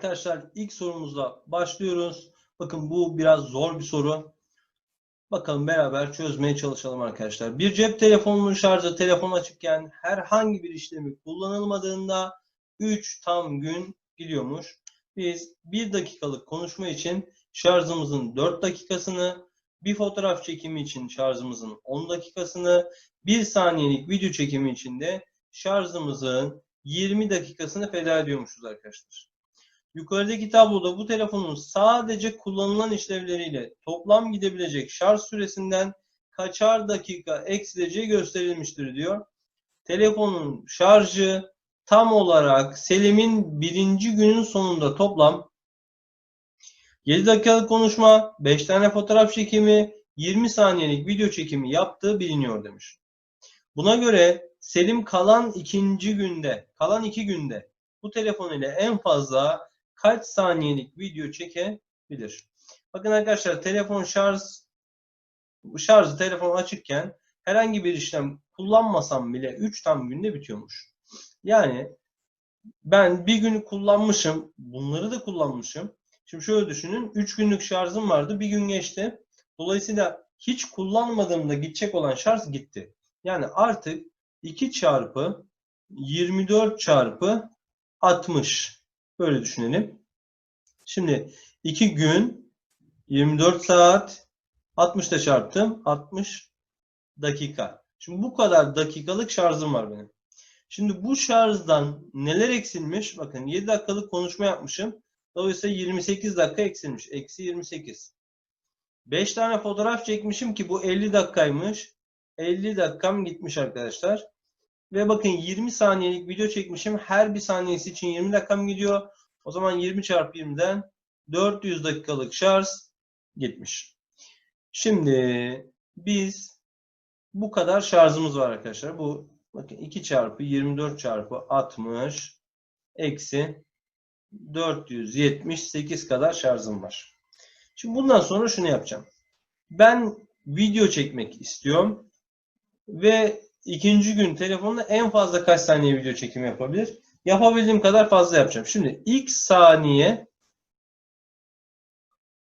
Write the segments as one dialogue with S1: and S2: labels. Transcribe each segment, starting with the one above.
S1: Arkadaşlar ilk sorumuzla başlıyoruz. Bakın bu biraz zor bir soru. Bakalım beraber çözmeye çalışalım arkadaşlar. Bir cep telefonunun şarjı telefon açıkken herhangi bir işlemi kullanılmadığında 3 tam gün gidiyormuş. Biz 1 dakikalık konuşma için şarjımızın 4 dakikasını, bir fotoğraf çekimi için şarjımızın 10 dakikasını, 1 saniyelik video çekimi için de şarjımızın 20 dakikasını feda ediyormuşuz arkadaşlar. Yukarıdaki tabloda bu telefonun sadece kullanılan işlevleriyle toplam gidebilecek şarj süresinden kaçar dakika eksileceği gösterilmiştir diyor. Telefonun şarjı tam olarak Selim'in birinci günün sonunda toplam 7 dakikalık konuşma, 5 tane fotoğraf çekimi, 20 saniyelik video çekimi yaptığı biliniyor demiş. Buna göre Selim kalan ikinci günde, kalan iki günde bu telefon ile en fazla kaç saniyelik video çekebilir? Bakın arkadaşlar telefon şarj şarjı telefon açıkken herhangi bir işlem kullanmasam bile 3 tam günde bitiyormuş. Yani ben bir günü kullanmışım, bunları da kullanmışım. Şimdi şöyle düşünün, 3 günlük şarjım vardı, bir gün geçti. Dolayısıyla hiç kullanmadığımda gidecek olan şarj gitti. Yani artık 2 çarpı 24 çarpı 60. Böyle düşünelim. Şimdi 2 gün 24 saat 60 da çarptım. 60 dakika. Şimdi bu kadar dakikalık şarjım var benim. Şimdi bu şarjdan neler eksilmiş? Bakın 7 dakikalık konuşma yapmışım. Dolayısıyla 28 dakika eksilmiş. Eksi 28. 5 tane fotoğraf çekmişim ki bu 50 dakikaymış. 50 dakikam gitmiş arkadaşlar. Ve bakın 20 saniyelik video çekmişim. Her bir saniyesi için 20 dakikam gidiyor. O zaman 20 çarpı 20'den 400 dakikalık şarj gitmiş. Şimdi biz bu kadar şarjımız var arkadaşlar. Bu bakın 2 çarpı 24 çarpı 60 eksi 478 kadar şarjım var. Şimdi bundan sonra şunu yapacağım. Ben video çekmek istiyorum ve ikinci gün telefonla en fazla kaç saniye video çekimi yapabilir? Yapabildiğim kadar fazla yapacağım. Şimdi ilk saniye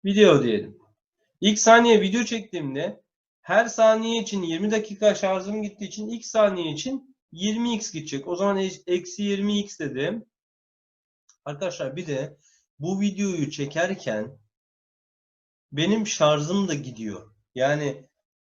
S1: video diyelim. İlk saniye video çektiğimde her saniye için 20 dakika şarjım gittiği için ilk saniye için 20x gidecek. O zaman eksi 20x dedim. Arkadaşlar bir de bu videoyu çekerken benim şarjım da gidiyor. Yani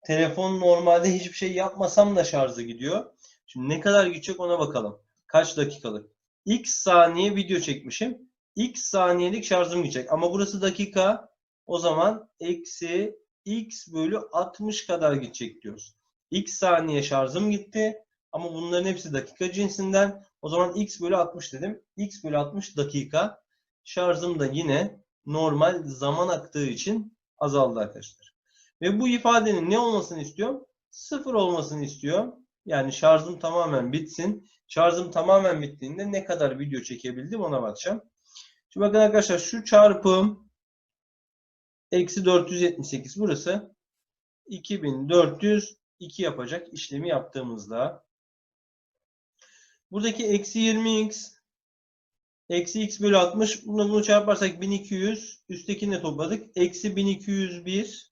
S1: telefon normalde hiçbir şey yapmasam da şarjı gidiyor. Şimdi ne kadar gidecek ona bakalım. Kaç dakikalık? X saniye video çekmişim. X saniyelik şarjım gidecek. Ama burası dakika. O zaman eksi x bölü 60 kadar gidecek diyoruz. X saniye şarjım gitti. Ama bunların hepsi dakika cinsinden. O zaman x bölü 60 dedim. x bölü 60 dakika. Şarjım da yine normal zaman aktığı için azaldı arkadaşlar. Ve bu ifadenin ne olmasını istiyorum? Sıfır olmasını istiyorum. Yani şarjım tamamen bitsin. Şarjım tamamen bittiğinde ne kadar video çekebildim ona bakacağım. Şimdi bakın arkadaşlar şu çarpım eksi 478 burası 2402 yapacak işlemi yaptığımızda buradaki eksi 20x eksi x bölü 60 bunu, bunu çarparsak 1200 üsttekini de topladık. Eksi 1201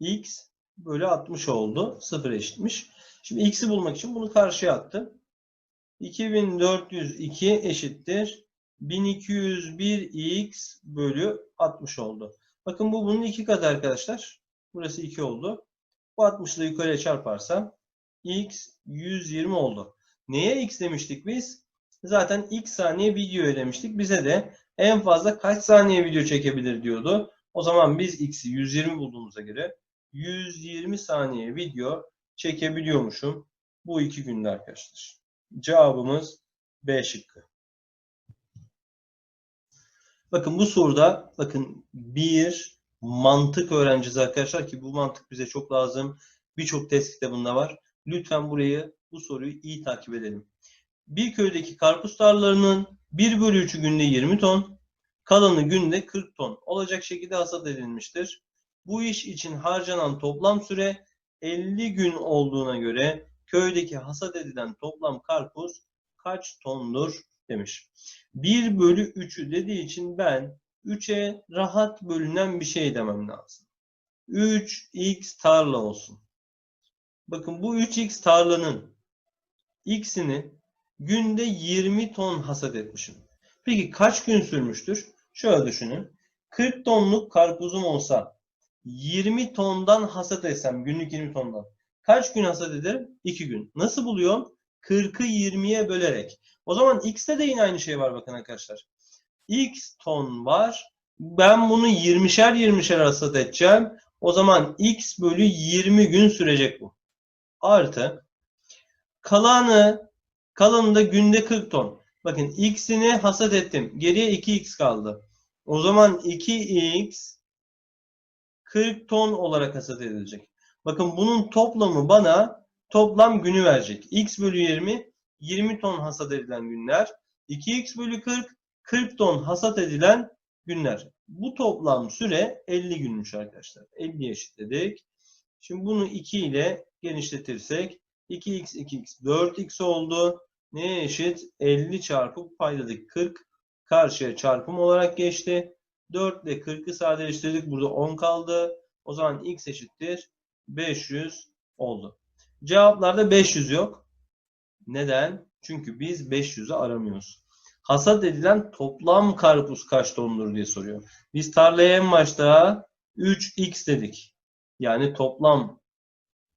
S1: x bölü 60 oldu. 0 eşitmiş. Şimdi x'i bulmak için bunu karşıya attım. 2402 eşittir. 1201x bölü 60 oldu. Bakın bu bunun iki katı arkadaşlar. Burası 2 oldu. Bu 60 ile yukarıya çarparsam x 120 oldu. Neye x demiştik biz? Zaten x saniye video demiştik. Bize de en fazla kaç saniye video çekebilir diyordu. O zaman biz x'i 120 bulduğumuza göre 120 saniye video çekebiliyormuşum bu iki günde arkadaşlar. Cevabımız B şıkkı. Bakın bu soruda bakın bir mantık öğrencisi arkadaşlar ki bu mantık bize çok lazım. Birçok test kitabında var. Lütfen burayı bu soruyu iyi takip edelim. Bir köydeki karpuz tarlalarının 1 bölü 3'ü günde 20 ton, kalanı günde 40 ton olacak şekilde hasat edilmiştir. Bu iş için harcanan toplam süre 50 gün olduğuna göre köydeki hasat edilen toplam karpuz kaç tondur demiş. 1 bölü 3'ü dediği için ben 3'e rahat bölünen bir şey demem lazım. 3x tarla olsun. Bakın bu 3x tarlanın x'ini günde 20 ton hasat etmişim. Peki kaç gün sürmüştür? Şöyle düşünün. 40 tonluk karpuzum olsa 20 tondan hasat etsem günlük 20 tondan. Kaç gün hasat ederim? 2 gün. Nasıl buluyorum? 40'ı 20'ye bölerek. O zaman x'te de yine aynı şey var bakın arkadaşlar. x ton var. Ben bunu 20'şer 20'şer hasat edeceğim. O zaman x bölü 20 gün sürecek bu. Artı kalanı kalanı da günde 40 ton. Bakın x'ini hasat ettim. Geriye 2x kaldı. O zaman 2x 40 ton olarak hasat edilecek. Bakın bunun toplamı bana toplam günü verecek. x bölü 20 20 ton hasat edilen günler. 2x bölü 40 40 ton hasat edilen günler. Bu toplam süre 50 günmüş arkadaşlar. 50 eşitledik. Şimdi bunu 2 ile genişletirsek 2x 2x 4x oldu. Neye eşit? 50 çarpı paydadık 40 karşıya çarpım olarak geçti. 4 ile 40'ı sadeleştirdik. Burada 10 kaldı. O zaman x eşittir 500 oldu. Cevaplarda 500 yok. Neden? Çünkü biz 500'ü aramıyoruz. Hasat edilen toplam karpuz kaç tondur diye soruyor. Biz tarlaya en başta 3x dedik. Yani toplam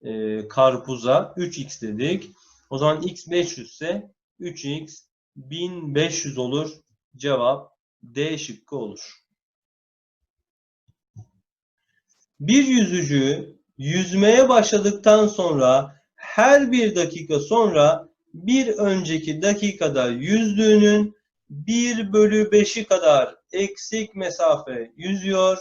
S1: e, karpuza 3x dedik. O zaman x 500 ise 3x 1500 olur. Cevap D şıkkı olur. Bir yüzücü yüzmeye başladıktan sonra her bir dakika sonra bir önceki dakikada yüzdüğünün 1 bölü 5'i kadar eksik mesafe yüzüyor.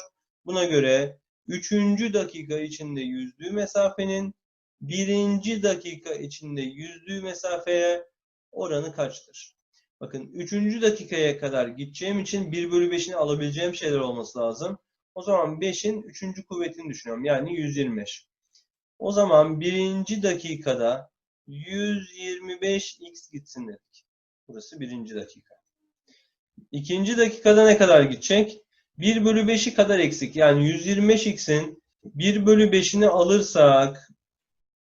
S1: Buna göre 3. dakika içinde yüzdüğü mesafenin 1. dakika içinde yüzdüğü mesafeye oranı kaçtır? Bakın 3. dakikaya kadar gideceğim için 1 bölü 5'ini alabileceğim şeyler olması lazım. O zaman 5'in 3. kuvvetini düşünüyorum. Yani 125. O zaman 1. dakikada 125x gitsin dedik. Burası 1. dakika. İkinci dakikada ne kadar gidecek? 1 bölü 5'i kadar eksik. Yani 125x'in 1 bölü 5'ini alırsak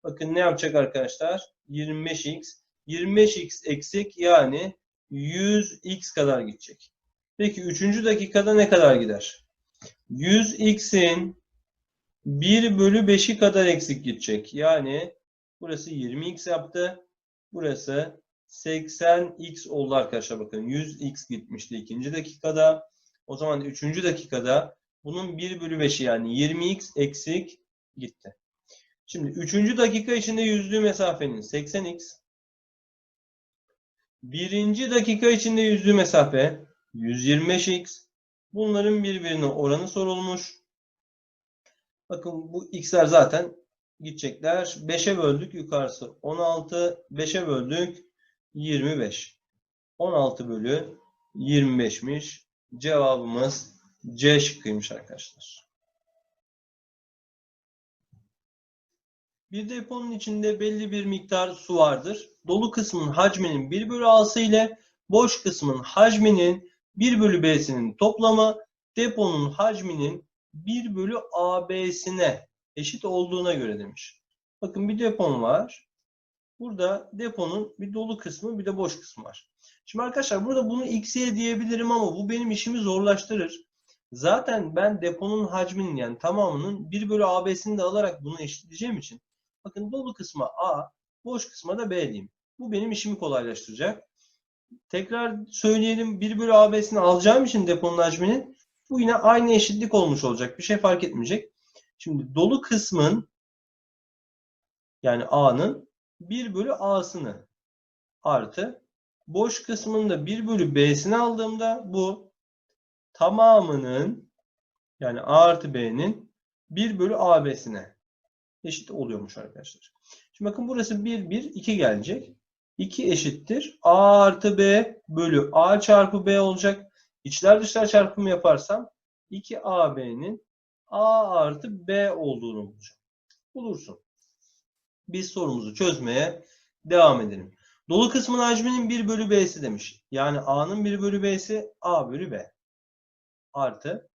S1: bakın ne yapacak arkadaşlar? 25x. 25x eksik yani 100x kadar gidecek. Peki 3. dakikada ne kadar gider? 100x'in 1 bölü 5'i kadar eksik gidecek. Yani burası 20x yaptı. Burası 80x oldu arkadaşlar bakın. 100x gitmişti ikinci dakikada. O zaman üçüncü dakikada bunun 1 bölü 5'i yani 20x eksik gitti. Şimdi üçüncü dakika içinde yüzdüğü mesafenin 80x. Birinci dakika içinde yüzdüğü mesafe 125x. Bunların birbirine oranı sorulmuş. Bakın bu x'ler zaten gidecekler. 5'e böldük yukarısı 16. 5'e böldük 25. 16 bölü 25'miş. Cevabımız C şıkkıymış arkadaşlar. Bir deponun içinde belli bir miktar su vardır. Dolu kısmın hacminin 1 bölü A'sı ile boş kısmın hacminin 1 bölü B'sinin toplamı deponun hacminin 1 bölü AB'sine eşit olduğuna göre demiş. Bakın bir depon var. Burada deponun bir dolu kısmı bir de boş kısmı var. Şimdi arkadaşlar burada bunu x'ye diyebilirim ama bu benim işimi zorlaştırır. Zaten ben deponun hacminin yani tamamının 1 bölü AB'sini de alarak bunu eşitleyeceğim için bakın dolu kısma A, boş kısma da B diyeyim. Bu benim işimi kolaylaştıracak. Tekrar söyleyelim 1 bölü AB'sini alacağım için deponun hacminin bu yine aynı eşitlik olmuş olacak. Bir şey fark etmeyecek. Şimdi dolu kısmın yani A'nın 1 bölü A'sını artı boş kısmında 1 bölü B'sini aldığımda bu tamamının yani A artı B'nin 1 bölü AB'sine eşit oluyormuş arkadaşlar. Şimdi bakın burası 1, 1, 2 gelecek. 2 eşittir. A artı B bölü A çarpı B olacak. İçler dışlar çarpımı yaparsam 2AB'nin A artı B olduğunu bulacağım. Bulursun. Biz sorumuzu çözmeye devam edelim. Dolu kısmın hacminin 1 bölü B'si demiş. Yani A'nın 1 bölü B'si A bölü B. Artı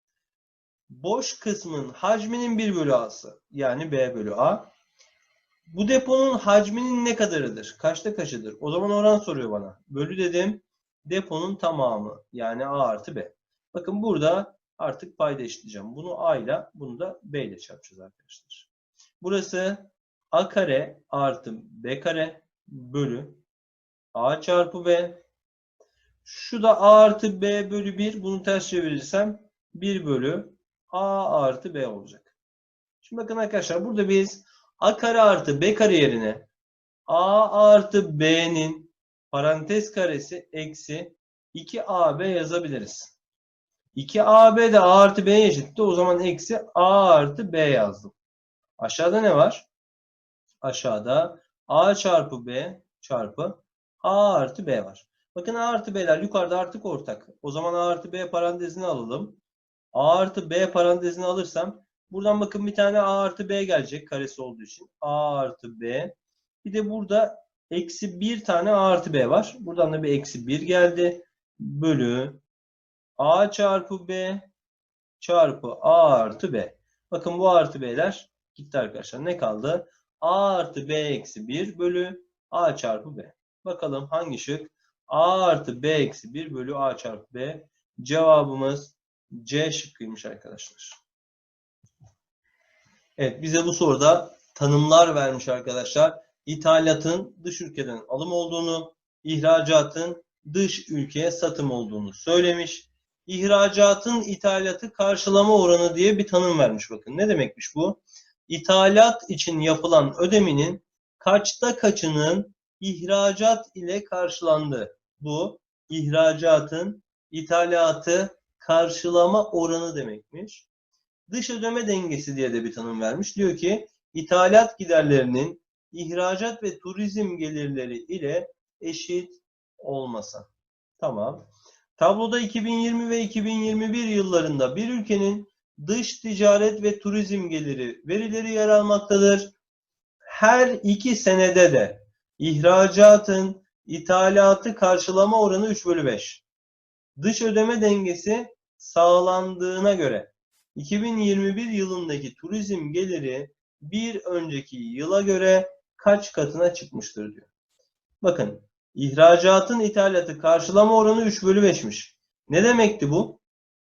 S1: boş kısmın hacminin 1 bölü A'sı. Yani B bölü A. Bu deponun hacminin ne kadarıdır? Kaçta kaçıdır? O zaman oran soruyor bana. Bölü dedim. Deponun tamamı. Yani A artı B. Bakın burada artık payda eşitleyeceğim. Bunu A ile bunu da B ile çarpacağız arkadaşlar. Burası A kare artı B kare bölü A çarpı B. Şu da A artı B bölü 1. Bunu ters çevirirsem 1 bölü A artı B olacak. Şimdi bakın arkadaşlar burada biz A kare artı B kare yerine A artı B'nin parantez karesi eksi 2AB yazabiliriz. 2AB de A artı B'ye eşitti. O zaman eksi A artı B yazdım. Aşağıda ne var? Aşağıda A çarpı B çarpı A artı B var. Bakın A artı B'ler yukarıda artık ortak. O zaman A artı B parantezini alalım. A artı B parantezini alırsam buradan bakın bir tane A artı B gelecek karesi olduğu için. A artı B. Bir de burada eksi bir tane A artı B var. Buradan da bir eksi bir geldi. Bölü A çarpı B çarpı A artı B. Bakın bu artı B'ler gitti arkadaşlar. Ne kaldı? A artı B eksi 1 bölü A çarpı B. Bakalım hangi şık? A artı B eksi 1 bölü A çarpı B. Cevabımız C şıkkıymış arkadaşlar. Evet bize bu soruda tanımlar vermiş arkadaşlar. İthalatın dış ülkeden alım olduğunu, ihracatın dış ülkeye satım olduğunu söylemiş. İhracatın ithalatı karşılama oranı diye bir tanım vermiş bakın. Ne demekmiş bu? İthalat için yapılan ödeminin kaçta kaçının ihracat ile karşılandı. Bu ihracatın ithalatı karşılama oranı demekmiş. Dış ödeme dengesi diye de bir tanım vermiş. Diyor ki ithalat giderlerinin ihracat ve turizm gelirleri ile eşit olmasa. Tamam. Tabloda 2020 ve 2021 yıllarında bir ülkenin dış ticaret ve turizm geliri verileri yer almaktadır. Her iki senede de ihracatın ithalatı karşılama oranı 3 bölü 5. Dış ödeme dengesi sağlandığına göre 2021 yılındaki turizm geliri bir önceki yıla göre kaç katına çıkmıştır diyor. Bakın ihracatın ithalatı karşılama oranı 3 bölü 5'miş. Ne demekti bu?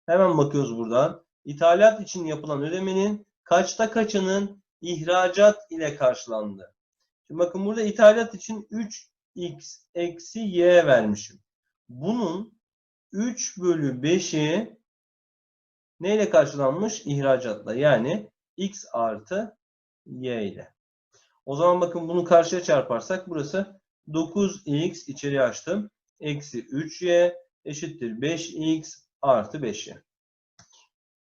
S1: Hemen bakıyoruz buradan. İthalat için yapılan ödemenin kaçta kaçının ihracat ile karşılandı. Şimdi bakın burada ithalat için 3x eksi y vermişim. Bunun 3 bölü 5'i neyle karşılanmış? İhracatla. Yani x artı y ile. O zaman bakın bunu karşıya çarparsak burası 9x içeri açtım. Eksi 3y eşittir 5x artı 5y.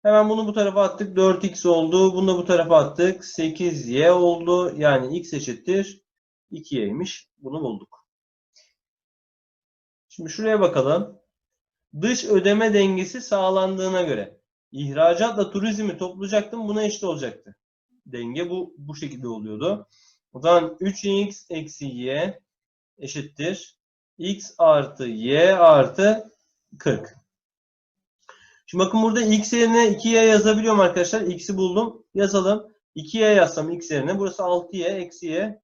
S1: Hemen bunu bu tarafa attık. 4x oldu. Bunu da bu tarafa attık. 8y oldu. Yani x eşittir 2y'ymiş. Bunu bulduk. Şimdi şuraya bakalım. Dış ödeme dengesi sağlandığına göre ihracatla turizmi toplayacaktım. Buna eşit olacaktı. Denge bu bu şekilde oluyordu. O zaman 3x eksi y eşittir. x artı y artı 40. Şimdi bakın burada x yerine 2y yazabiliyorum arkadaşlar. x'i buldum. Yazalım. 2y yazsam x yerine. Burası 6y eksi y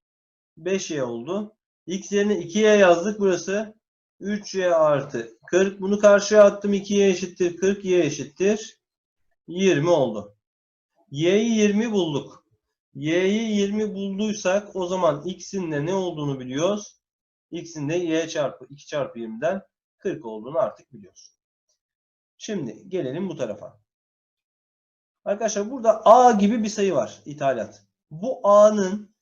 S1: 5y oldu. x yerine 2y yazdık. Burası 3y artı 40. Bunu karşıya attım. 2y eşittir 40. y eşittir 20 oldu. y'yi 20 bulduk. y'yi 20 bulduysak o zaman x'in de ne olduğunu biliyoruz. x'in de y çarpı 2 çarpı 20'den 40 olduğunu artık biliyoruz. Şimdi gelelim bu tarafa. Arkadaşlar burada A gibi bir sayı var ithalat. Bu A'nın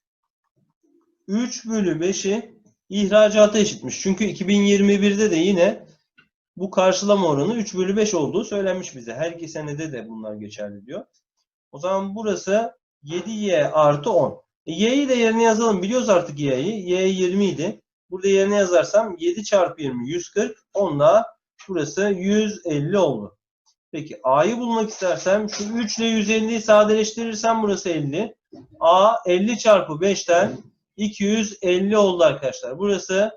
S1: 3 bölü 5'i ihracata eşitmiş. Çünkü 2021'de de yine bu karşılama oranı 3 bölü 5 olduğu söylenmiş bize. Her iki senede de bunlar geçerli diyor. O zaman burası 7y artı 10. E, y'yi de yerine yazalım. Biliyoruz artık y'yi. y 20 idi. Burada yerine yazarsam 7 çarpı 20 140. 10 da burası 150 oldu. Peki a'yı bulmak istersem şu 3 ile 150'yi sadeleştirirsem burası 50. a 50 çarpı 5'ten 250 oldu arkadaşlar. Burası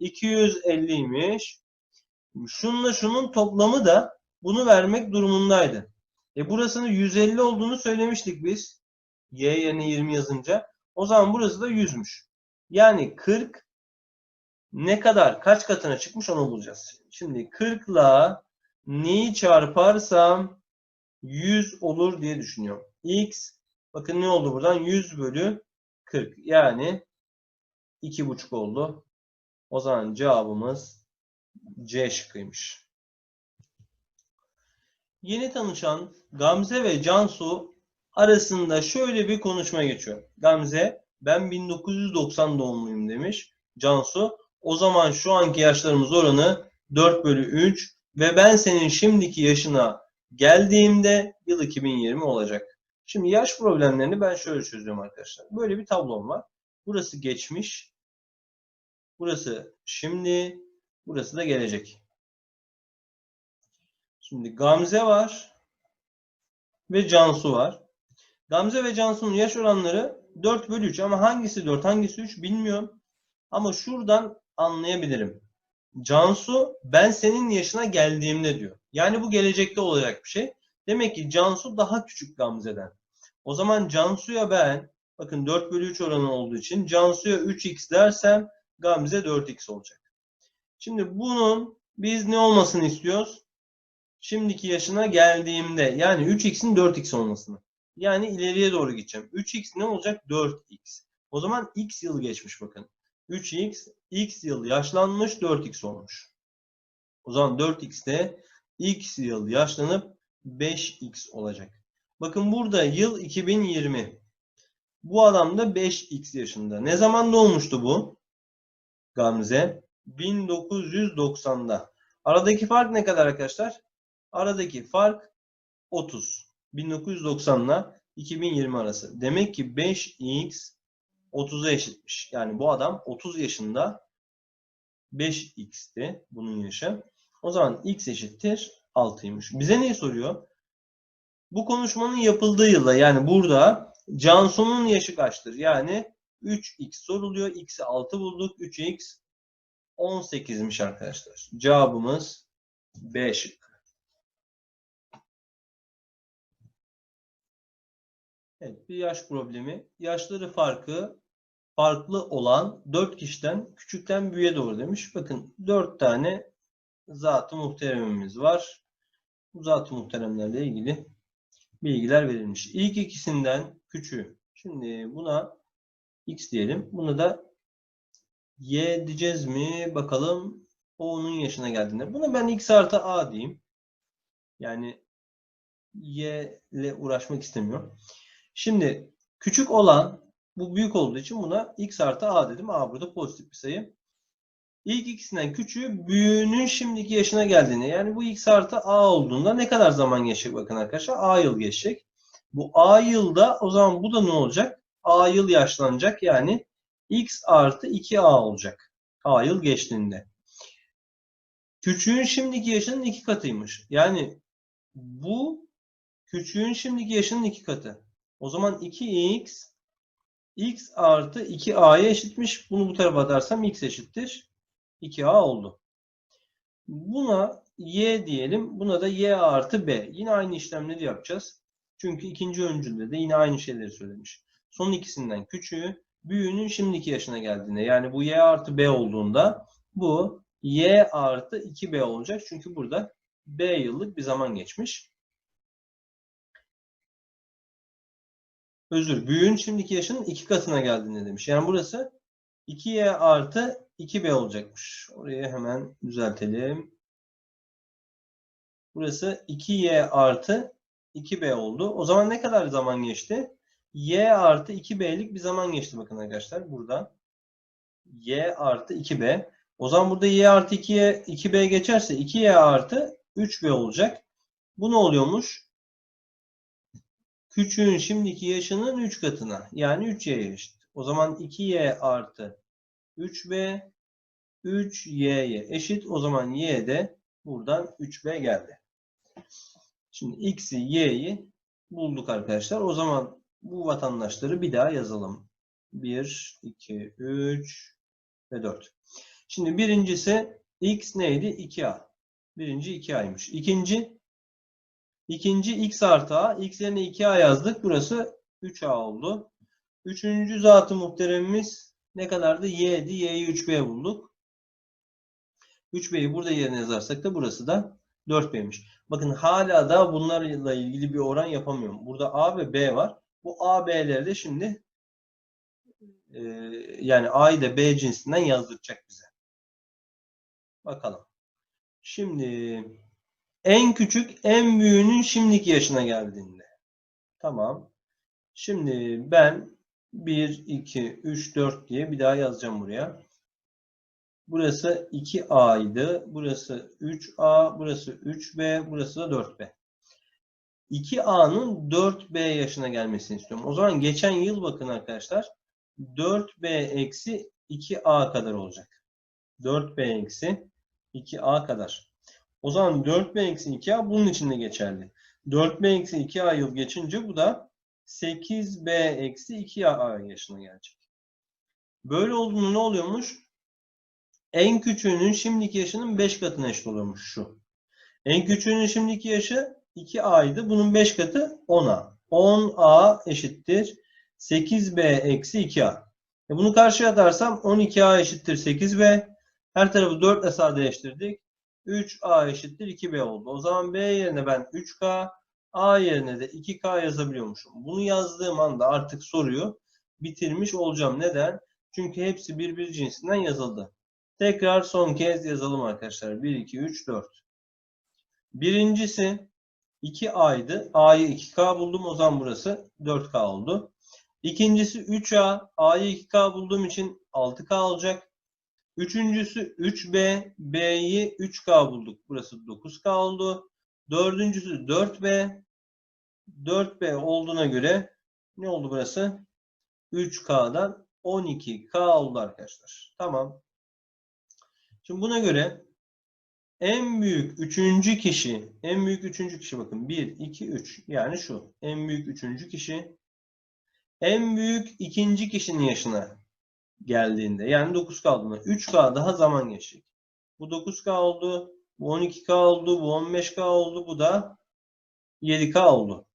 S1: 250'ymiş. Şununla şunun toplamı da bunu vermek durumundaydı. E burasının 150 olduğunu söylemiştik biz. Y yerine 20 yazınca. O zaman burası da 100'müş. Yani 40 ne kadar kaç katına çıkmış onu bulacağız. Şimdi 40 ile neyi çarparsam 100 olur diye düşünüyorum. X bakın ne oldu buradan? 100 bölü 40. Yani 2,5 oldu. O zaman cevabımız C şıkkıymış. Yeni tanışan Gamze ve Cansu arasında şöyle bir konuşma geçiyor. Gamze ben 1990 doğumluyum demiş. Cansu o zaman şu anki yaşlarımız oranı 4 bölü 3 ve ben senin şimdiki yaşına geldiğimde yıl 2020 olacak. Şimdi yaş problemlerini ben şöyle çözüyorum arkadaşlar. Böyle bir tablom var. Burası geçmiş. Burası şimdi. Burası da gelecek. Şimdi Gamze var. Ve Cansu var. Gamze ve Cansu'nun yaş oranları 4 bölü 3 ama hangisi 4 hangisi 3 bilmiyorum. Ama şuradan anlayabilirim. Cansu ben senin yaşına geldiğimde diyor. Yani bu gelecekte olacak bir şey. Demek ki Cansu daha küçük Gamze'den. O zaman Cansu'ya ben bakın 4 bölü 3 oranı olduğu için Cansu'ya 3x dersem Gamze 4x olacak. Şimdi bunun biz ne olmasını istiyoruz? Şimdiki yaşına geldiğimde yani 3x'in 4x olmasını. Yani ileriye doğru gideceğim. 3x ne olacak? 4x. O zaman x yıl geçmiş bakın. 3x, x yıl yaşlanmış 4x olmuş. O zaman 4x'te x yıl yaşlanıp 5x olacak. Bakın burada yıl 2020. Bu adam da 5x yaşında. Ne zaman doğmuştu bu? Gamze. 1990'da. Aradaki fark ne kadar arkadaşlar? Aradaki fark 30. 1990 ile 2020 arası. Demek ki 5x 30'a eşitmiş. Yani bu adam 30 yaşında 5x'ti bunun yaşı. O zaman x eşittir 6'ymış. Bize neyi soruyor? Bu konuşmanın yapıldığı yılda yani burada Cansu'nun yaşı kaçtır? Yani 3x soruluyor. X'i 6 bulduk. 3x 18'miş arkadaşlar. Cevabımız B şıkkı. Evet, bir yaş problemi. Yaşları farkı farklı olan 4 kişiden küçükten büyüğe doğru demiş. Bakın 4 tane zat-ı muhteremimiz var. Bu zat-ı muhteremlerle ilgili bilgiler verilmiş. İlk ikisinden küçüğü. Şimdi buna x diyelim. Bunu da y diyeceğiz mi? Bakalım. O onun yaşına geldiğinde. Buna ben x artı a diyeyim. Yani y ile uğraşmak istemiyorum. Şimdi küçük olan bu büyük olduğu için buna x artı a dedim. a burada pozitif bir sayı. İlk ikisinden küçüğü büyüğünün şimdiki yaşına geldiğinde yani bu x artı a olduğunda ne kadar zaman geçecek bakın arkadaşlar. a yıl geçecek. Bu a yılda o zaman bu da ne olacak? a yıl yaşlanacak yani x artı 2a olacak. a yıl geçtiğinde. Küçüğün şimdiki yaşının iki katıymış. Yani bu küçüğün şimdiki yaşının iki katı. O zaman 2x x artı 2a'ya eşitmiş. Bunu bu tarafa atarsam x eşittir. 2a oldu. Buna y diyelim. Buna da y artı b. Yine aynı işlemleri yapacağız. Çünkü ikinci öncülde de yine aynı şeyleri söylemiş. Son ikisinden küçüğü büyüğünün şimdiki yaşına geldiğinde yani bu y artı b olduğunda bu y artı 2b olacak. Çünkü burada b yıllık bir zaman geçmiş. Özür. Büyüğün şimdiki yaşının iki katına geldiğinde demiş. Yani burası 2y artı 2b olacakmış. Orayı hemen düzeltelim. Burası 2y artı 2b oldu. O zaman ne kadar zaman geçti? Y artı 2b'lik bir zaman geçti bakın arkadaşlar. Burada y artı 2b. O zaman burada y artı 2'ye 2b geçerse 2y artı 3b olacak. Bu ne oluyormuş? Küçüğün şimdiki yaşının 3 katına. Yani 3y'ye eşit. O zaman 2y artı 3b 3y'ye eşit. O zaman y de buradan 3b geldi. Şimdi x'i y'yi bulduk arkadaşlar. O zaman bu vatandaşları bir daha yazalım. 1, 2, 3 ve 4. Şimdi birincisi x neydi? 2a. Birinci 2a'ymış. İkinci ikinci x artı a. x yerine 2a yazdık. Burası 3a oldu. Üçüncü zatı muhteremimiz ne kadardı? y'di. y'yi 3b bulduk. 3b'yi burada yerine yazarsak da burası da 4b'ymiş. Bakın hala da bunlarla ilgili bir oran yapamıyorum. Burada a ve b var. Bu a, b'leri de şimdi e, yani a'yı da b cinsinden yazdıracak bize. Bakalım. Şimdi en küçük en büyüğünün şimdiki yaşına geldiğinde. Tamam. Şimdi ben 1, 2, 3, 4 diye bir daha yazacağım buraya. Burası 2A'ydı. Burası 3A, burası 3B, burası da 4B. 2A'nın 4B yaşına gelmesini istiyorum. O zaman geçen yıl bakın arkadaşlar 4B eksi 2A kadar olacak. 4B eksi 2A kadar. O zaman 4B eksi 2A bunun içinde geçerli. 4B eksi 2A yıl geçince bu da 8B eksi 2A yaşına gelecek. Böyle olduğunda ne oluyormuş? En küçüğünün şimdiki yaşının 5 katına eşit oluyormuş şu. En küçüğünün şimdiki yaşı 2A'ydı. Bunun 5 katı 10A. 10A eşittir 8B eksi 2A. E bunu karşıya atarsam 12A eşittir 8B. Her tarafı 4 ile sadeleştirdik. 3A eşittir 2B oldu. O zaman B yerine ben 3K, A yerine de 2K yazabiliyormuşum. Bunu yazdığım anda artık soruyu bitirmiş olacağım. Neden? Çünkü hepsi birbir cinsinden yazıldı. Tekrar son kez yazalım arkadaşlar. 1, 2, 3, 4. Birincisi 2A'ydı. A'yı 2K buldum. O zaman burası 4K oldu. İkincisi 3A. A'yı 2K bulduğum için 6K olacak. Üçüncüsü 3B. B'yi 3K bulduk. Burası 9K oldu. Dördüncüsü 4B. 4B olduğuna göre ne oldu burası? 3K'dan 12K oldu arkadaşlar. Tamam. Şimdi buna göre en büyük üçüncü kişi, en büyük üçüncü kişi bakın 1, 2, 3 yani şu. En büyük üçüncü kişi en büyük ikinci kişinin yaşına geldiğinde yani 9K olduğunda 3K daha zaman geçecek. Bu 9K oldu, bu 12K oldu, bu 15K oldu, bu da 7K oldu.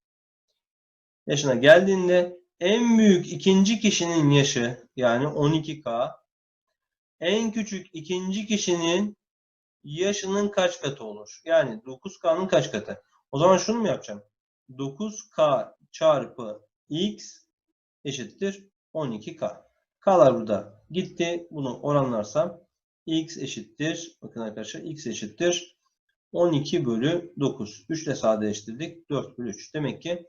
S1: Yaşına geldiğinde en büyük ikinci kişinin yaşı yani 12K en küçük ikinci kişinin yaşının kaç katı olur? Yani 9K'nın kaç katı? O zaman şunu mu yapacağım? 9K çarpı X eşittir 12K. K'lar burada gitti. Bunu oranlarsam X eşittir. Bakın arkadaşlar X eşittir 12 bölü 9. 3 ile sadeleştirdik. 4 bölü 3. Demek ki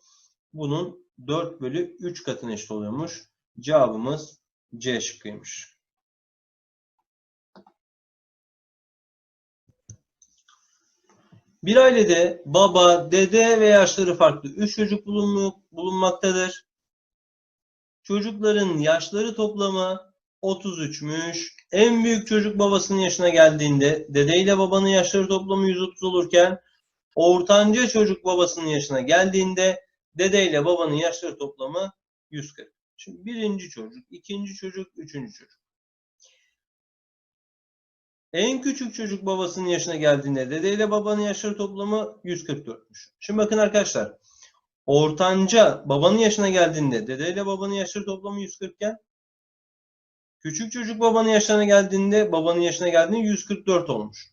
S1: bunun 4 bölü 3 katına eşit oluyormuş. Cevabımız C şıkkıymış. Bir ailede baba, dede ve yaşları farklı 3 çocuk bulunmaktadır. Çocukların yaşları toplamı 33'müş. En büyük çocuk babasının yaşına geldiğinde dede ile babanın yaşları toplamı 130 olurken ortanca çocuk babasının yaşına geldiğinde dede ile babanın yaşları toplamı 140. Şimdi birinci çocuk, ikinci çocuk, üçüncü çocuk. En küçük çocuk babasının yaşına geldiğinde dede ile babanın yaşları toplamı 144'müş. Şimdi bakın arkadaşlar. Ortanca babanın yaşına geldiğinde dede ile babanın yaşları toplamı 140 iken küçük çocuk babanın yaşına geldiğinde babanın yaşına geldiğinde 144 olmuş.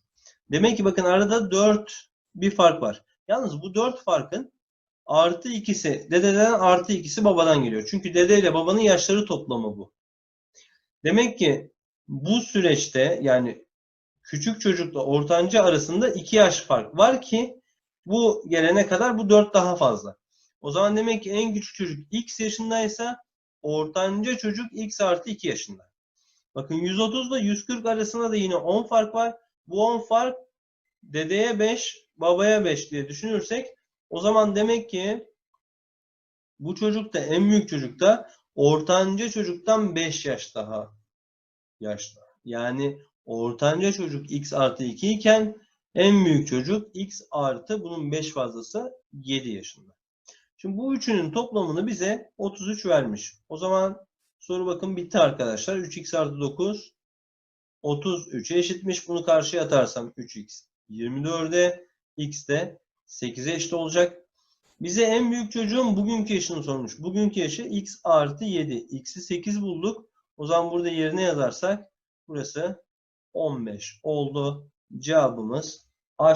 S1: Demek ki bakın arada 4 bir fark var. Yalnız bu 4 farkın artı ikisi dededen artı ikisi babadan geliyor. Çünkü dede ile babanın yaşları toplamı bu. Demek ki bu süreçte yani küçük çocukla ortanca arasında 2 yaş fark var ki bu gelene kadar bu 4 daha fazla. O zaman demek ki en küçük çocuk x yaşındaysa ortanca çocuk x artı 2 yaşında. Bakın 130 ile 140 arasında da yine 10 fark var. Bu 10 fark dedeye 5, babaya 5 diye düşünürsek o zaman demek ki bu çocuk da en büyük çocuk da ortanca çocuktan 5 yaş daha yaşlı. Yani ortanca çocuk x artı 2 iken en büyük çocuk x artı bunun 5 fazlası 7 yaşında. Şimdi bu üçünün toplamını bize 33 vermiş. O zaman soru bakın bitti arkadaşlar. 3x artı 9 33'e eşitmiş. Bunu karşıya atarsam 3x 24'e x de 8'e eşit olacak. Bize en büyük çocuğun bugünkü yaşını sormuş. Bugünkü yaşı x artı 7. x'i 8 bulduk. O zaman burada yerine yazarsak burası 15 oldu. Cevabımız A.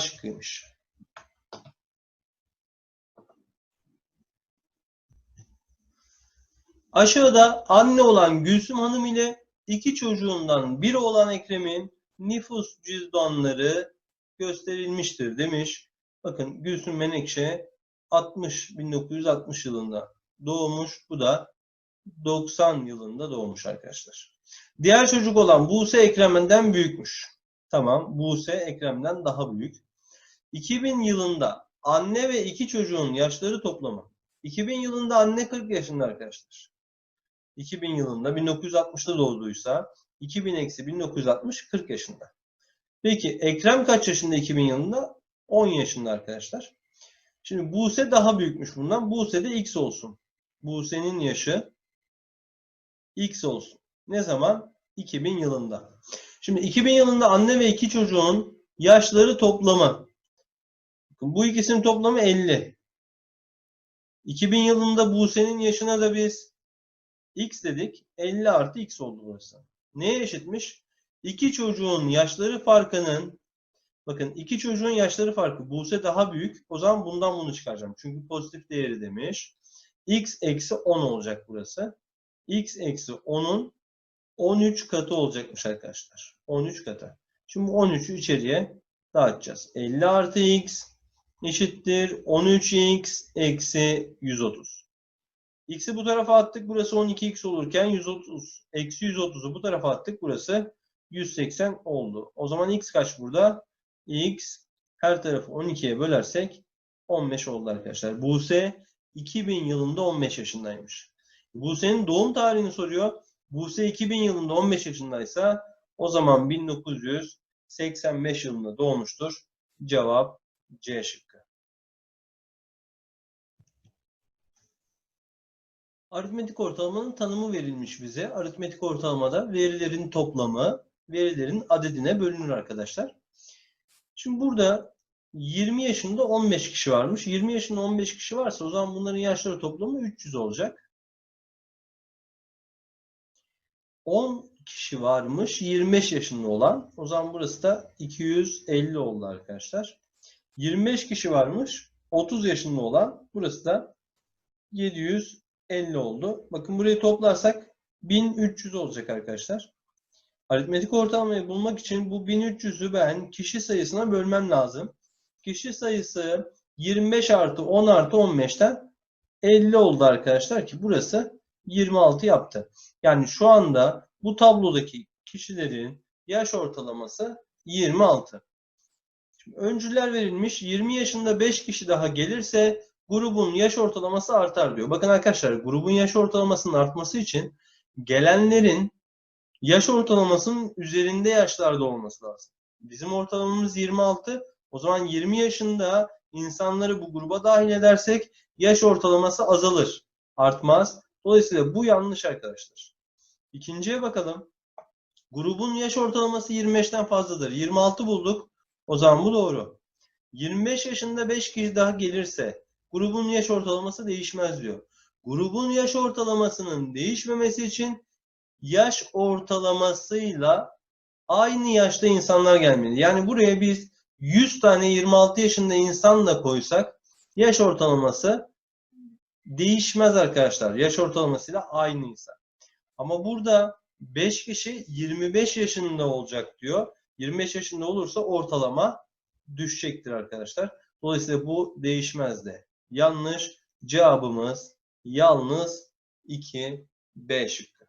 S1: Aşağıda anne olan Gülsüm Hanım ile iki çocuğundan biri olan Ekrem'in nüfus cüzdanları gösterilmiştir demiş. Bakın Gülsüm Menekşe 60 1960 yılında doğmuş. Bu da 90 yılında doğmuş arkadaşlar. Diğer çocuk olan Buse Ekrem'den büyükmüş. Tamam, Buse Ekrem'den daha büyük. 2000 yılında anne ve iki çocuğun yaşları toplamı. 2000 yılında anne 40 yaşında arkadaşlar. 2000 yılında 1960'da doğduysa 2000 eksi 1960 40 yaşında. Peki Ekrem kaç yaşında 2000 yılında? 10 yaşında arkadaşlar. Şimdi Buse daha büyükmüş bundan. Buse de X olsun. Buse'nin yaşı X olsun. Ne zaman? 2000 yılında. Şimdi 2000 yılında anne ve iki çocuğun yaşları toplamı. Bu ikisinin toplamı 50. 2000 yılında Buse'nin yaşına da biz X dedik. 50 artı X oldu burası. Neye eşitmiş? İki çocuğun yaşları farkının bakın iki çocuğun yaşları farkı. Buse daha büyük. O zaman bundan bunu çıkaracağım. Çünkü pozitif değeri demiş. X eksi 10 olacak burası. X eksi 10'un 13 katı olacakmış arkadaşlar. 13 katı. Şimdi 13'ü içeriye dağıtacağız. 50 artı X eşittir 13X eksi 130. X'i bu tarafa attık. Burası 12X olurken 130 eksi 130'u bu tarafa attık. Burası 180 oldu. O zaman X kaç burada? X her tarafı 12'ye bölersek 15 oldu arkadaşlar. Buse 2000 yılında 15 yaşındaymış. Buse'nin doğum tarihini soruyor. Buse 2000 yılında 15 yaşındaysa o zaman 1985 yılında doğmuştur. Cevap C şıkkı. Aritmetik ortalamanın tanımı verilmiş bize. Aritmetik ortalamada verilerin toplamı verilerin adedine bölünür arkadaşlar. Şimdi burada 20 yaşında 15 kişi varmış. 20 yaşında 15 kişi varsa o zaman bunların yaşları toplamı 300 olacak. 10 kişi varmış 25 yaşında olan. O zaman burası da 250 oldu arkadaşlar. 25 kişi varmış 30 yaşında olan. Burası da 750 oldu. Bakın burayı toplarsak 1300 olacak arkadaşlar. Aritmetik ortalamayı bulmak için bu 1300'ü ben kişi sayısına bölmem lazım. Kişi sayısı 25 artı 10 artı 15'ten 50 oldu arkadaşlar ki burası 26 yaptı. Yani şu anda bu tablodaki kişilerin yaş ortalaması 26. Şimdi öncüler verilmiş 20 yaşında 5 kişi daha gelirse grubun yaş ortalaması artar diyor. Bakın arkadaşlar grubun yaş ortalamasının artması için gelenlerin yaş ortalamasının üzerinde yaşlarda olması lazım. Bizim ortalamamız 26. O zaman 20 yaşında insanları bu gruba dahil edersek yaş ortalaması azalır. Artmaz. Dolayısıyla bu yanlış arkadaşlar. İkinciye bakalım. Grubun yaş ortalaması 25'ten fazladır. 26 bulduk. O zaman bu doğru. 25 yaşında 5 kişi daha gelirse grubun yaş ortalaması değişmez diyor. Grubun yaş ortalamasının değişmemesi için yaş ortalamasıyla aynı yaşta insanlar gelmeli. Yani buraya biz 100 tane 26 yaşında insan da koysak yaş ortalaması değişmez arkadaşlar. Yaş ortalamasıyla aynıysa. Ama burada 5 kişi 25 yaşında olacak diyor. 25 yaşında olursa ortalama düşecektir arkadaşlar. Dolayısıyla bu değişmezdi. Yanlış cevabımız yalnız 2 B şıkkı.